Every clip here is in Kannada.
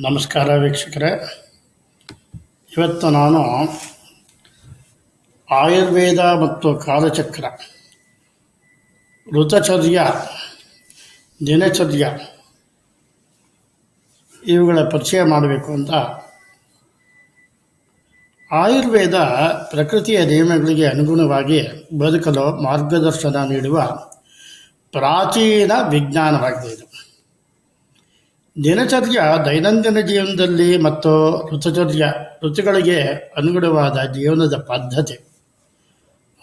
ನಮಸ್ಕಾರ ವೀಕ್ಷಕರೇ. ಇವತ್ತು ನಾನು ಆಯುರ್ವೇದ ಮತ್ತು ಕಾಲಚಕ್ರ, ಋತಚರ್ಯ, ದಿನಚರ್ಯ ಇವುಗಳ ಪರಿಚಯ ಮಾಡಬೇಕು ಅಂತ ಆಯುರ್ವೇದ ಪ್ರಕೃತಿಯ ನಿಯಮಗಳಿಗೆ ಅನುಗುಣವಾಗಿ ಬದುಕಲು ಮಾರ್ಗದರ್ಶನ ನೀಡುವ ಪ್ರಾಚೀನ ವಿಜ್ಞಾನವಾಗಿದೆ ಇದು. ದಿನಚರ್ಯ ದೈನಂದಿನ ಜೀವನದಲ್ಲಿ ಮತ್ತು ಋತುಚರ್ಯ ಋತುಗಳಿಗೆ ಅನುಗುಣವಾದ ಜೀವನದ ಪದ್ಧತಿ.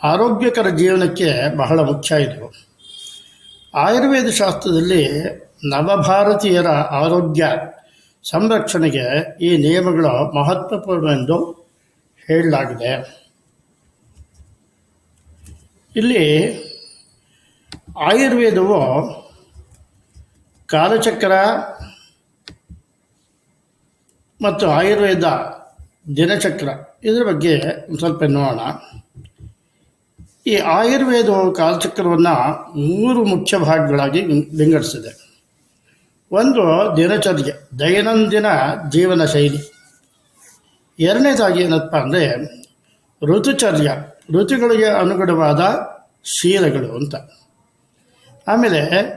ಆರೋಗ್ಯಕರ ಜೀವನಕ್ಕೆ ಬಹಳ ಮುಖ್ಯ ಇದು. ಆಯುರ್ವೇದ ಶಾಸ್ತ್ರದಲ್ಲಿ ನವಭಾರತೀಯರ ಆರೋಗ್ಯ ಸಂರಕ್ಷಣೆಗೆ ಈ ನಿಯಮಗಳು ಮಹತ್ವಪೂರ್ಣವೆಂದು ಹೇಳಲಾಗಿದೆ. ಇಲ್ಲಿ ಆಯುರ್ವೇದವು ಕಾಲಚಕ್ರ ಮತ್ತು ಆಯುರ್ವೇದ ದಿನಚಕ್ರ ಇದರ ಬಗ್ಗೆ ಸ್ವಲ್ಪ ನೋಡೋಣ. ಈ ಆಯುರ್ವೇದವು ಕಾಲಚಕ್ರವನ್ನು ಮೂರು ಮುಖ್ಯ ಭಾಗಗಳಾಗಿ ವಿಂಗಡಿಸಿದೆ. ಒಂದು ದಿನಚರ್ಯೆ, ದೈನಂದಿನ ಜೀವನ ಶೈಲಿ. ಎರಡನೇದಾಗಿ ಏನಪ್ಪ ಅಂದರೆ ಋತುಚರ್ಯ, ಋತುಗಳಿಗೆ ಅನುಗುಣವಾದ ಶೀಲಗಳು ಅಂತ. ಆಮೇಲೆ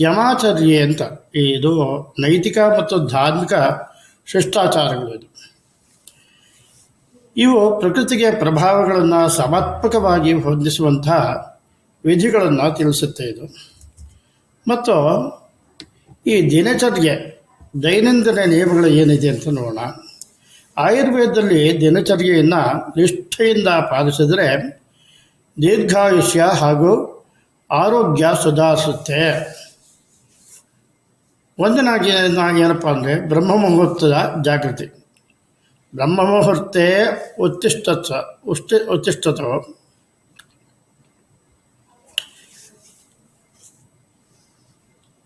ಯಮಾಚರ್ಯೆ ಅಂತ. ಇದು ನೈತಿಕ ಮತ್ತು ಧಾರ್ಮಿಕ ಶಿಷ್ಟಾಚಾರಗಳು ಇದು ಇವು ಪ್ರಕೃತಿಗೆ ಪ್ರಭಾವಗಳನ್ನು ಸಮರ್ಪಕವಾಗಿ ಹೊಂದಿಸುವಂತಹ ವಿಧಿಗಳನ್ನು ತಿಳಿಸುತ್ತೆ ಇದು. ಮತ್ತು ಈ ದಿನಚರ್ಯೆ, ದೈನಂದಿನ ನಿಯಮಗಳು ಏನಿದೆ ಅಂತ ನೋಡೋಣ. ಆಯುರ್ವೇದದಲ್ಲಿ ದಿನಚರ್ಯೆಯನ್ನು ನಿಷ್ಠೆಯಿಂದ ಪಾಲಿಸಿದರೆ ದೀರ್ಘಾಯುಷ್ಯ ಹಾಗೂ ಆರೋಗ್ಯ ಸುಧಾರಿಸುತ್ತೆ. ಒಂದನಾಗಿ ಏನಪ್ಪ ಅಂದರೆ ಬ್ರಹ್ಮ ಮುಹೂರ್ತದ ಜಾಗೃತಿ. ಬ್ರಹ್ಮ ಮುಹೂರ್ತೆ ಉತ್ತಿಷ್ಠತ ಉಷ್ಟಿ, ಉತ್ತಿಷ್ಠತೋ.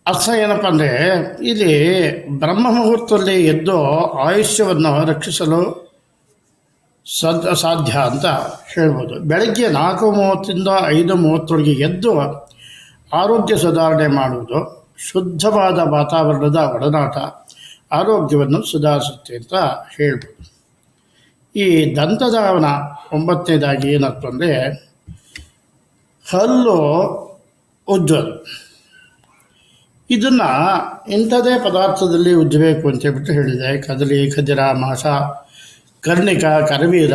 ಅರ್ಥ ಏನಪ್ಪ ಅಂದರೆ ಇಲ್ಲಿ ಬ್ರಹ್ಮ ಮುಹೂರ್ತದಲ್ಲಿ ಎದ್ದು ಆಯುಷ್ಯವನ್ನು ರಕ್ಷಿಸಲು ಸದ್, ಸಾಧ್ಯ ಅಂತ ಹೇಳ್ಬೋದು. ಬೆಳಗ್ಗೆ ನಾಲ್ಕು ಮೂವತ್ತಿಂದ ಐದು ಮೂವತ್ತೊಳಗೆ ಎದ್ದು ಆರೋಗ್ಯ ಸುಧಾರಣೆ ಮಾಡುವುದು. ಶುದ್ಧವಾದ ವಾತಾವರಣದ ಒಡನಾಟ. ಆರೋಗ್ಯವನ್ನು ಸುಧಾರಿಸುತ್ತೆ ಅಂತ ಹೇಳ್ಬೋದು. ಈ ದಂತಧಾವನ ಒಂಬತ್ತನೇದಾಗಿ ಏನಪ್ಪ ಅಂದರೆ, ಹಲ್ಲು ಉಜ್ಜೋದು ಇದನ್ನು ಇಂಥದೇ ಪದಾರ್ಥದಲ್ಲಿ ಉಜ್ಜಬೇಕು ಅಂತ ಹೇಳ್ಬಿಟ್ಟು ಹೇಳಿದೆ. ಕದಲಿ ಖದಿರ ಮಾಸ, ಕರ್ಣಿಕ, ಕರವೀರ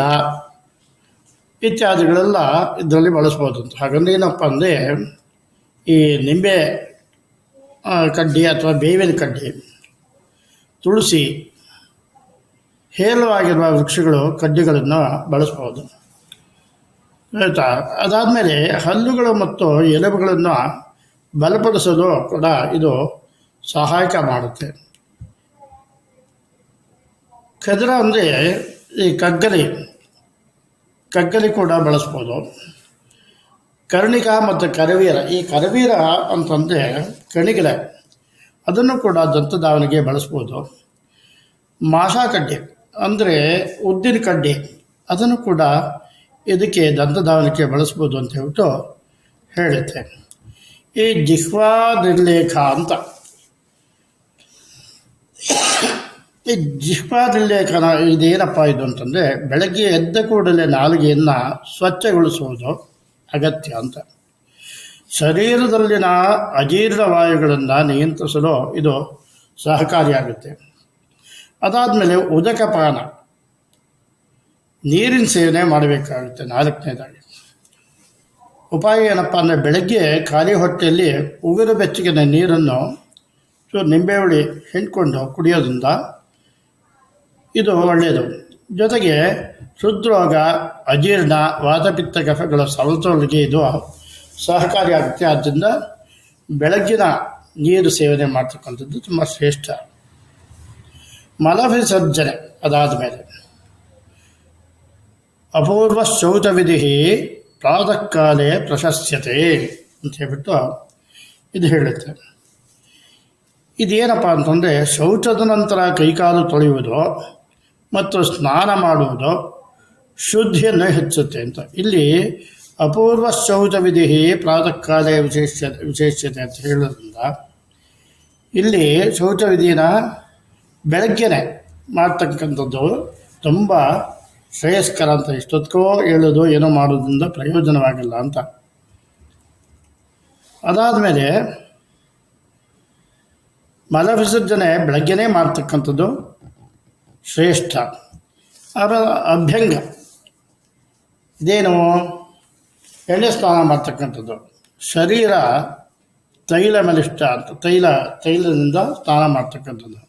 ಇತ್ಯಾದಿಗಳೆಲ್ಲ ಇದರಲ್ಲಿ ಬಳಸ್ಬೋದು ಅಂತ. ಹಾಗಂದ್ರೆ ಏನಪ್ಪ ಅಂದರೆ, ಈ ನಿಂಬೆ ಕಡ್ಡಿ ಅಥವಾ ಬೇವಿನ ಕಡ್ಡಿ, ತುಳಸಿ, ಹೇರಳವಾಗಿರುವ ವೃಕ್ಷಗಳು, ಕಡ್ಡಿಗಳನ್ನು ಬಳಸ್ಬೋದು. ಆಯಿತಾ? ಅದಾದಮೇಲೆ ಹಲ್ಲುಗಳು ಮತ್ತು ಎಲುಬುಗಳನ್ನು ಬಲಪಡಿಸಲು ಕೂಡ ಇದು ಸಹಾಯಕ ಮಾಡುತ್ತೆ. ಕದರ ಅಂದರೆ ಈ ಕಗ್ಗಲಿ ಕಗ್ಗಲಿ ಕೂಡ ಬಳಸ್ಬೋದು. ಕರ್ಣಿಕ ಮತ್ತು ಕರವೀರ. ಈ ಕರವೀರ ಅಂತಂದರೆ ಕಣಿಗಲೆ ಅದನ್ನು ಕೂಡ ದಂತಧಾವನೆಗೆ ಬಳಸ್ಬೋದು. ಮಾಸಾ ಕಡ್ಡಿ ಅಂದರೆ ಉದ್ದಿನ ಕಡ್ಡಿ. ಅದನ್ನು ಕೂಡ ಇದಕ್ಕೆ ದಂತಧಾವನಕ್ಕೆ ಬಳಸ್ಬೋದು ಅಂತ ಹೇಳ್ಬಿಟ್ಟು ಹೇಳುತ್ತೆ. ಈ ಜಿಹ್ವಾ ನಿರ್ಲೇಖ ಅಂತ. ಈ ಜಿಹ್ವಾ ನಿರ್ಲೇಖನ ಇದೇನಪ್ಪ ಇದು ಅಂತಂದರೆ ಬೆಳಗ್ಗೆ ಎದ್ದ ಕೂಡಲೇ ನಾಲಿಗೆಯನ್ನು ಸ್ವಚ್ಛಗೊಳಿಸುವುದು. ಅಗತ್ಯ ಅಂತ. ಶರೀರದಲ್ಲಿನ ಅಜೀರ್ಣ ವಾಯುಗಳನ್ನು ನಿಯಂತ್ರಿಸಲು ಇದು ಸಹಕಾರಿಯಾಗುತ್ತೆ. ಅದಾದಮೇಲೆ ಉದಕಪಾನ. ನೀರಿನ ಸೇವನೆ ಮಾಡಬೇಕಾಗುತ್ತೆ ನಾಲ್ಕನೇದಾಗಿ. ಉಪಾಯ ಏನಪ್ಪ ಅಂದರೆ ಬೆಳಗ್ಗೆ ಖಾಲಿ ಹೊಟ್ಟೆಯಲ್ಲಿ ಉಗುರು ಬೆಚ್ಚಗಿನ ನೀರನ್ನು ಸೊ ನಿಂಬೆಹುಳಿ ಹಿಂಡ್ಕೊಂಡು ಕುಡಿಯೋದ್ರಿಂದ ಇದು ಒಳ್ಳೆಯದು ಜೊತೆಗೆ ಹೃದ್ರೋಗ ಅಜೀರ್ಣ ವಾತಪಿತ್ತ ಕಫಗಳ ಸಮತೋಲಿಗೆ ಇದು ಸಹಕಾರಿಯಾಗುತ್ತೆ. ಆದ್ದರಿಂದ ಬೆಳಗ್ಗಿನ ನೀರು ಸೇವನೆ ಮಾಡ್ತಕ್ಕಂಥದ್ದು ತುಂಬ ಶ್ರೇಷ್ಠ. ಮಲವಿಸರ್ಜನೆ ಅದಾದ ಮೇಲೆ. ಅಪೂರ್ವ ಶೌಚವಿಧಿ ಪ್ರಾತಃ ಕಾಲೇ ಪ್ರಶಸ್ಯತೆ ಅಂತ ಹೇಳ್ಬಿಟ್ಟು ಇದು ಹೇಳುತ್ತೆ. ಇದೇನಪ್ಪ ಅಂತಂದರೆ ಶೌಚದ ನಂತರ ಕೈಕಾಲು ತೊಳೆಯುವುದು, ಮತ್ತು ಸ್ನಾನ ಮಾಡುವುದು ಶುದ್ಧಿಯನ್ನು ಹೆಚ್ಚುತ್ತೆ ಅಂತ. ಇಲ್ಲಿ ಅಪೂರ್ವ ಶೌಚ ವಿಧಿ ಪ್ರಾತಃ ವಿಶೇಷ ವಿಶೇಷತೆ ಅಂತ ಹೇಳೋದ್ರಿಂದ ಇಲ್ಲಿ ಶೌಚ ವಿಧಿನ ಬೆಳಗ್ಗೆನೆ ಮಾಡ್ತಕ್ಕಂಥದ್ದು ತುಂಬ ಶ್ರೇಯಸ್ಕರ ಅಂತ. ಎಷ್ಟೊತ್ಕೋ ಹೇಳೋದು, ಏನೋ ಮಾಡೋದ್ರಿಂದ ಪ್ರಯೋಜನವಾಗಿಲ್ಲ ಅಂತ. ಅದಾದಮೇಲೆ ಮಲ ವಿಸರ್ಜನೆ ಬೆಳಗ್ಗೆನೇ ಮಾಡ್ತಕ್ಕಂಥದ್ದು ಶ್ರೇಷ್ಠ. ಅದರ ಅಭ್ಯಂಗ. ಇದೇನು ಎಣ್ಣೆ ಸ್ನಾನ ಮಾಡ್ತಕ್ಕಂಥದ್ದು. ಶರೀರ ತೈಲ ಮೇಲಿಷ್ಟ ಅಂತ, ತೈಲ, ತೈಲದಿಂದ ಸ್ನಾನ ಮಾಡ್ತಕ್ಕಂಥದ್ದು.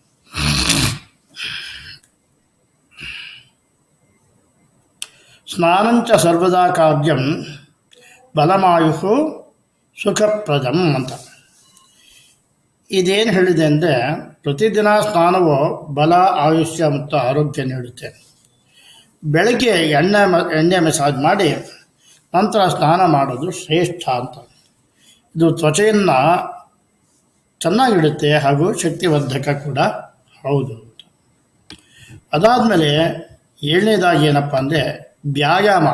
ಸ್ನಾನಂಚ ಸರ್ವದಾ ಕಾವ್ಯಂ ಬಲಮಾಯು ಸುಖಪ್ರದಂ ಅಂತ. ಇದೇನು ಹೇಳಿದೆ ಅಂದರೆ ಪ್ರತಿದಿನ ಸ್ನಾನವು ಬಲ, ಆಯುಷ್ಯ ಮತ್ತು ಆರೋಗ್ಯ ನೀಡುತ್ತೆ. ಬೆಳಗ್ಗೆ ಎಣ್ಣೆ ಎಣ್ಣೆ ಮಸಾಜ್ ಮಾಡಿ ನಂತರ ಸ್ನಾನ ಮಾಡೋದು ಶ್ರೇಷ್ಠ ಅಂತ. ಇದು ತ್ವಚೆಯನ್ನು ಚೆನ್ನಾಗಿಡುತ್ತೆ ಹಾಗೂ ಶಕ್ತಿವರ್ಧಕ ಕೂಡ. ಹೌದು ಅದಾದಮೇಲೆ ಏಳನೇದಾಗಿ ಏನಪ್ಪ ಅಂದರೆ ವ್ಯಾಯಾಮ.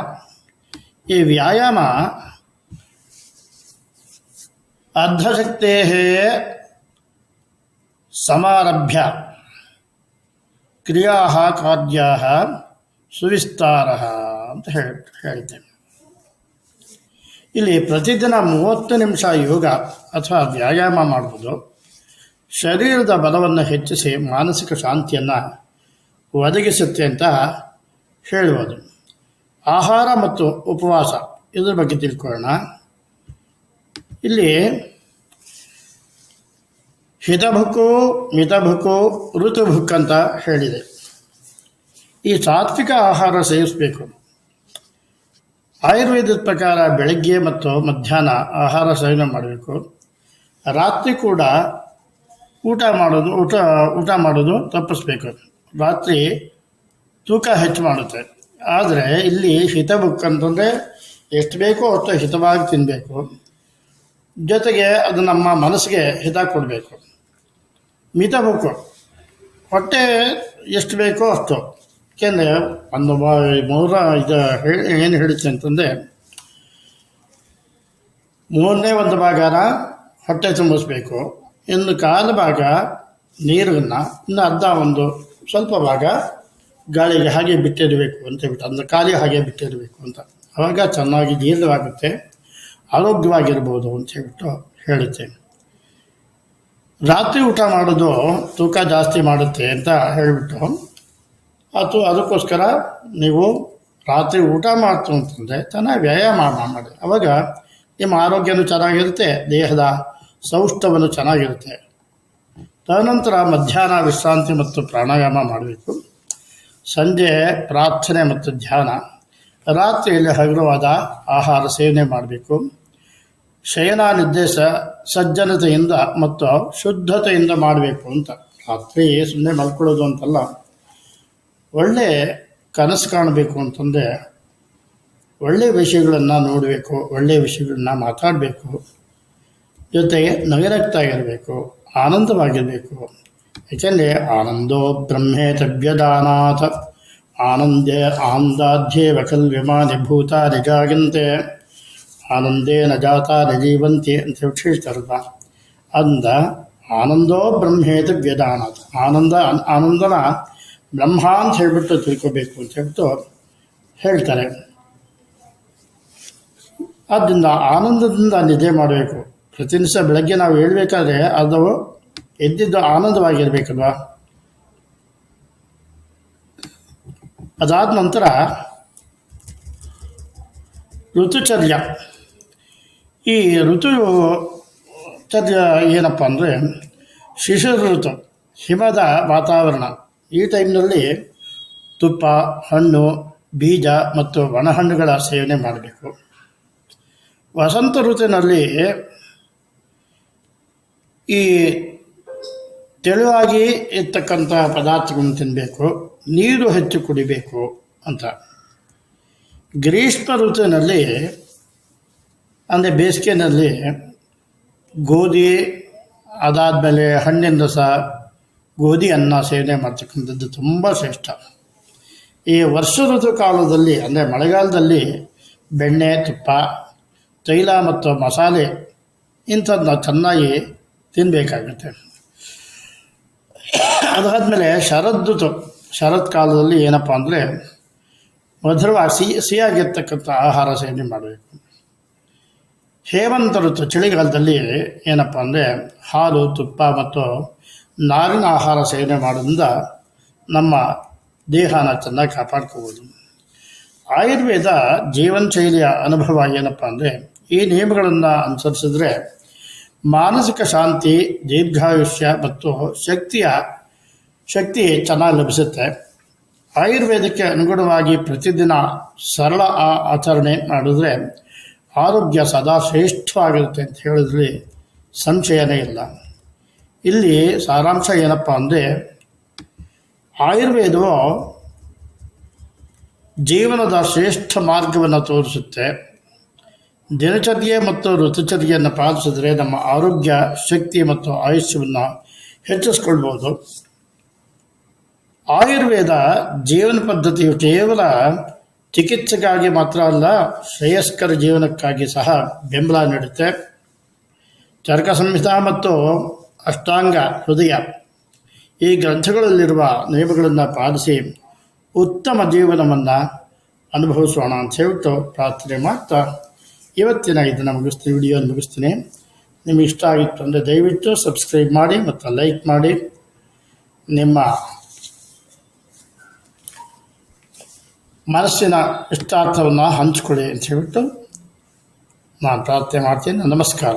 ಈ ವ್ಯಾಯಾಮ ಅರ್ಧಶಕ್ತೇ ಸಮಾರಭ್ಯ. ಕ್ರಿಯಾ ಕಾರ್ಯ ಸುವಿಸ್ತಾರ ಅಂತ ಹೇಳಿ ಹೇಳ್ತೇನೆ ಇಲ್ಲಿ ಪ್ರತಿದಿನ ಮೂವತ್ತು ನಿಮಿಷ ಯೋಗ ಅಥವಾ ವ್ಯಾಯಾಮ ಮಾಡುವುದು ಶರೀರದ ಬಲವನ್ನು ಹೆಚ್ಚಿಸಿ ಮಾನಸಿಕ ಶಾಂತಿಯನ್ನು ಒದಗಿಸುತ್ತೆ ಅಂತ ಹೇಳುವುದು. ಆಹಾರ ಮತ್ತು ಉಪವಾಸ, ಇದರ ಬಗ್ಗೆ ತಿಳ್ಕೊಳ್ಳೋಣ. ಇಲ್ಲಿ ಹಿತಭುಕು ಮಿತಭುಕು ಋತುಭುಕ್ ಅಂತ ಹೇಳಿದೆ. ಈ ಸಾತ್ವಿಕ ಆಹಾರ ಸೇವಿಸಬೇಕು. ಆಯುರ್ವೇದದ ಪ್ರಕಾರ ಬೆಳಗ್ಗೆ ಮತ್ತು ಮಧ್ಯಾಹ್ನ ಆಹಾರ ಸೇವನೆ ಮಾಡಬೇಕು. ರಾತ್ರಿ ಕೂಡ ಊಟ ಮಾಡೋದು, ಊಟ ಊಟ ಮಾಡೋದು ತಪ್ಪಿಸ್ಬೇಕು. ರಾತ್ರಿ ತೂಕ ಹೆಚ್ಚು ಮಾಡುತ್ತೆ. ಆದರೆ ಇಲ್ಲಿ ಹಿತಬುಕ್ ಅಂತಂದರೆ ಎಷ್ಟು ಬೇಕೋ ಅಷ್ಟು ಹಿತವಾಗಿ ತಿನ್ನಬೇಕು ಜೊತೆಗೆ ಅದು ನಮ್ಮ ಮನಸ್ಸಿಗೆ ಹಿತ ಕೊಡಬೇಕು. ಮಿತ ಬುಕ್ಕು ಹೊಟ್ಟೆ ಎಷ್ಟು ಬೇಕೋ ಅಷ್ಟು. ಏಕೆಂದರೆ ಒಂದು ಮೂರ ಇದು ಹೇಳಿ, ಏನು ಹೇಳುತ್ತೆ ಅಂತಂದರೆ, ಮೂರನೇ ಒಂದು ಭಾಗನ ಹೊಟ್ಟೆ ತುಂಬಿಸ್ಬೇಕು. ಇನ್ನು ಕಾಲು ಭಾಗ ನೀರನ್ನು, ಇನ್ನು ಅರ್ಧ ಒಂದು ಸ್ವಲ್ಪ ಭಾಗ ಗಾಳಿಗೆ ಹಾಗೆ ಬಿಟ್ಟಿರಬೇಕು ಅಂತ ಹೇಳ್ಬಿಟ್ಟು, ಅಂದರೆ ಖಾಲಿ ಹಾಗೆ ಬಿಟ್ಟಿರಬೇಕು ಅಂತ. ಆವಾಗ ಚೆನ್ನಾಗಿ ದೀರ್ಘವಾಗುತ್ತೆ ಆರೋಗ್ಯವಾಗಿರ್ಬೋದು ಅಂತ ಹೇಳ್ಬಿಟ್ಟು ಹೇಳುತ್ತೆ ರಾತ್ರಿ ಊಟ ಮಾಡೋದು ತೂಕ ಜಾಸ್ತಿ ಮಾಡುತ್ತೆ ಅಂತ ಹೇಳಿಬಿಟ್ಟು ಅದು ಅದಕ್ಕೋಸ್ಕರ ನೀವು ರಾತ್ರಿ ಊಟ ಮಾಡ್ತು ಅಂತಂದರೆ ಚೆನ್ನಾಗಿ ವ್ಯಾಯಾಮ ಮಾಡಿ. ಅವಾಗ ನಿಮ್ಮ ಆರೋಗ್ಯನೂ ಚೆನ್ನಾಗಿರುತ್ತೆ, ದೇಹದ ಸೌಷ್ಠವನ್ನು ಚೆನ್ನಾಗಿರುತ್ತೆ. ತದನಂತರ ಮಧ್ಯಾಹ್ನ ವಿಶ್ರಾಂತಿ ಮತ್ತು ಪ್ರಾಣಾಯಾಮ ಮಾಡಬೇಕು. ಸಂಜೆ ಪ್ರಾರ್ಥನೆ ಮತ್ತು ಧ್ಯಾನ. ರಾತ್ರಿಯಲ್ಲಿ ಹಗುರವಾದ ಆಹಾರ ಸೇವನೆ ಮಾಡಬೇಕು. ಶಯನ ನಿರ್ದೇಶ ಸಜ್ಜನತೆಯಿಂದ ಮತ್ತು ಶುದ್ಧತೆಯಿಂದ ಮಾಡಬೇಕು ಅಂತ. ರಾತ್ರಿ ಸುಮ್ಮನೆ ಮಲ್ಕೊಳ್ಳೋದು ಅಂತಲ್ಲ. ಒಳ್ಳೆ ಕನಸು ಕಾಣಬೇಕು ಅಂತಂದರೆ ಒಳ್ಳೆಯ ವಿಷಯಗಳನ್ನು ನೋಡಬೇಕು ಒಳ್ಳೆಯ ವಿಷಯಗಳನ್ನ ಮಾತಾಡಬೇಕು. ಜೊತೆಗೆ ನಗರಕ್ತಾಗಿರಬೇಕು, ಆನಂದವಾಗಿರಬೇಕು. ಯಾಕೆಂದರೆ ಆನಂದೋ ಬ್ರಹ್ಮೇತವ್ಯದಾನಾಥ ಆನಂದೇ ಆನಂದಾಧ್ಯೇವ ಕಲ್ವಿಮಾನಿ ಭೂತಾನಿ ಜಾಗಂತೆ ಆನಂದೇ ನ ಜಾತಾನಿ ಜೀವಂತಿ ಅಂತ ಹೇಳ್ತಾರಲ್ಲ ಅಂದ ಆನಂದೋ ಬ್ರಹ್ಮೇತ ವ್ಯದಾನಾಥ ಆನಂದ, ಆನಂದನ ಬ್ರಹ್ಮ ಅಂತ ಹೇಳ್ಬಿಟ್ಟು ತಿಳ್ಕೋಬೇಕು ಅಂತ ಹೇಳ್ಬಿಟ್ಟು ಹೇಳ್ತಾರೆ. ಆದ್ದರಿಂದ ಆನಂದದಿಂದ ನಿದ್ದೆ ಮಾಡಬೇಕು. ಪ್ರತಿ ಬೆಳಗ್ಗೆ ನಾವು ಹೇಳಬೇಕಾದ್ರೆ ಅದು ಎದ್ದಿದ್ದು ಆನಂದವಾಗಿರಬೇಕಲ್ವಾ? ಅದಾದ ನಂತರ ಋತುಚರ್ಯ. ಈ ಋತು ಚರ್ಯ ಏನಪ್ಪ ಅಂದರೆ ಶಿಶಿರ ಋತು ಹಿಮದ ವಾತಾವರಣ. ಈ ಟೈಮ್ನಲ್ಲಿ ತುಪ್ಪ, ಹಣ್ಣು, ಬೀಜ ಮತ್ತು ಒಣಹಣ್ಣುಗಳ ಸೇವನೆ ಮಾಡಬೇಕು. ವಸಂತ ಋತುವಿನಲ್ಲಿ ಈ ತೆಳುವಾಗಿ ಇರ್ತಕ್ಕಂಥ ಪದಾರ್ಥಗಳನ್ನು ತಿನ್ನಬೇಕು ನೀರು ಹೆಚ್ಚು ಕುಡಿಬೇಕು ಅಂತ. ಗ್ರೀಷ್ಮ ಋತುವಿನಲ್ಲಿ, ಅಂದರೆ ಬೇಸಿಗೆನಲ್ಲಿ ಗೋಧಿ, ಅದಾದಮೇಲೆ ಹಣ್ಣಿನ ರಸ ಗೋಧಿ ಅನ್ನ ಸೇವನೆ ಮಾಡ್ತಕ್ಕಂಥದ್ದು ತುಂಬ ಶ್ರೇಷ್ಠ. ಈ ವರ್ಷ ಋತು ಕಾಲದಲ್ಲಿ ಅಂದರೆ ಮಳೆಗಾಲದಲ್ಲಿ ಬೆಣ್ಣೆ, ತುಪ್ಪ, ತೈಲ ಮತ್ತು ಮಸಾಲೆ ಇಂಥದ್ದನ್ನ ಚೆನ್ನಾಗಿ ತಿನ್ನಬೇಕಾಗುತ್ತೆ ಅದಾದಮೇಲೆ ಶರದೃತು ಶರತ್ ಕಾಲದಲ್ಲಿ ಏನಪ್ಪ ಅಂದರೆ ಮಧುರವಾಗಿ ಸಿಹಿ ಸಿಹಿಯಾಗಿರ್ತಕ್ಕಂಥ ಆಹಾರ ಸೇವನೆ ಮಾಡಬೇಕು. ಹೇಮಂತ ಋತು, ಚಳಿಗಾಲದಲ್ಲಿ ಏನಪ್ಪ ಅಂದರೆ ಹಾಲು, ತುಪ್ಪ ಮತ್ತು ನಾರಿನ ಆಹಾರ ಸೇವನೆ ಮಾಡೋದ್ರಿಂದ ನಮ್ಮ ದೇಹನ ಚೆನ್ನಾಗಿ ಕಾಪಾಡ್ಕೋಬೋದು. ಆಯುರ್ವೇದ ಜೀವನ ಶೈಲಿಯ ಅನುಭವ ಏನಪ್ಪ ಅಂದರೆ, ಈ ನಿಯಮಗಳನ್ನು ಅನುಸರಿಸಿದ್ರೆ ಮಾನಸಿಕ ಶಾಂತಿ, ದೀರ್ಘಾಯುಷ್ಯ ಮತ್ತು ಶಕ್ತಿಯ, ಶಕ್ತಿ ಚೆನ್ನಾಗಿ ಲಭಿಸುತ್ತೆ. ಆಯುರ್ವೇದಕ್ಕೆ ಅನುಗುಣವಾಗಿ ಪ್ರತಿದಿನ ಸರಳ ಆಚರಣೆ ಮಾಡಿದ್ರೆ ಆರೋಗ್ಯ ಸದಾ ಶ್ರೇಷ್ಠವಾಗಿರುತ್ತೆ ಅಂತ ಹೇಳಿದ್ರಲ್ಲಿ ಸಂಶಯನೇ ಇಲ್ಲ. ಇಲ್ಲಿ ಸಾರಾಂಶ ಏನಪ್ಪ ಅಂದರೆ ಆಯುರ್ವೇದವು ಜೀವನದ ಶ್ರೇಷ್ಠ ಮಾರ್ಗವನ್ನು ತೋರಿಸುತ್ತೆ. ದಿನಚರ್ಯೆ ಮತ್ತು ಋತುಚರ್ಯೆಯನ್ನು ಪಾಲಿಸಿದ್ರೆ ನಮ್ಮ ಆರೋಗ್ಯ, ಶಕ್ತಿ ಮತ್ತು ಆಯುಷ್ಯವನ್ನು ಹೆಚ್ಚಿಸ್ಕೊಳ್ಬೋದು. ಆಯುರ್ವೇದ ಜೀವನ ಪದ್ಧತಿಯು ಕೇವಲ ಚಿಕಿತ್ಸೆಗಾಗಿ ಮಾತ್ರ ಅಲ್ಲ, ಶ್ರೇಯಸ್ಕರ ಜೀವನಕ್ಕಾಗಿ ಸಹ ಬೆಂಬಲ ನೀಡುತ್ತೆ. ಚರಕ ಸಂಹಿತ ಮತ್ತು ಅಷ್ಟಾಂಗ ಹೃದಯ. ಈ ಗ್ರಂಥಗಳಲ್ಲಿರುವ ನಿಯಮಗಳನ್ನು ಪಾಲಿಸಿ ಉತ್ತಮ ಜೀವನವನ್ನು ಅನುಭವಿಸೋಣ ಅಂತ ಹೇಳ್ತು ಪ್ರಾರ್ಥನೆ ಮಾಡ್ತಾ ಇವತ್ತಿನ ಇದನ್ನು ಮುಗಿಸ್ತೀನಿ, ವಿಡಿಯೋ ಮುಗಿಸ್ತೀನಿ. ನಿಮಗೆ ಇಷ್ಟ ಆಗಿತ್ತು ಅಂದರೆ ದಯವಿಟ್ಟು ಸಬ್ಸ್ಕ್ರೈಬ್ ಮಾಡಿ ಮತ್ತು ಲೈಕ್ ಮಾಡಿ. ನಿಮ್ಮ ಮನಸ್ಸಿನ ಇಷ್ಟಾರ್ಥವನ್ನು ಹಂಚಿಕೊಳ್ಳಿ ಅಂತ ಹೇಳ್ಬಿಟ್ಟು ನಾನು ಪ್ರಾರ್ಥನೆ ಮಾಡ್ತೀನಿ. ನಮಸ್ಕಾರ.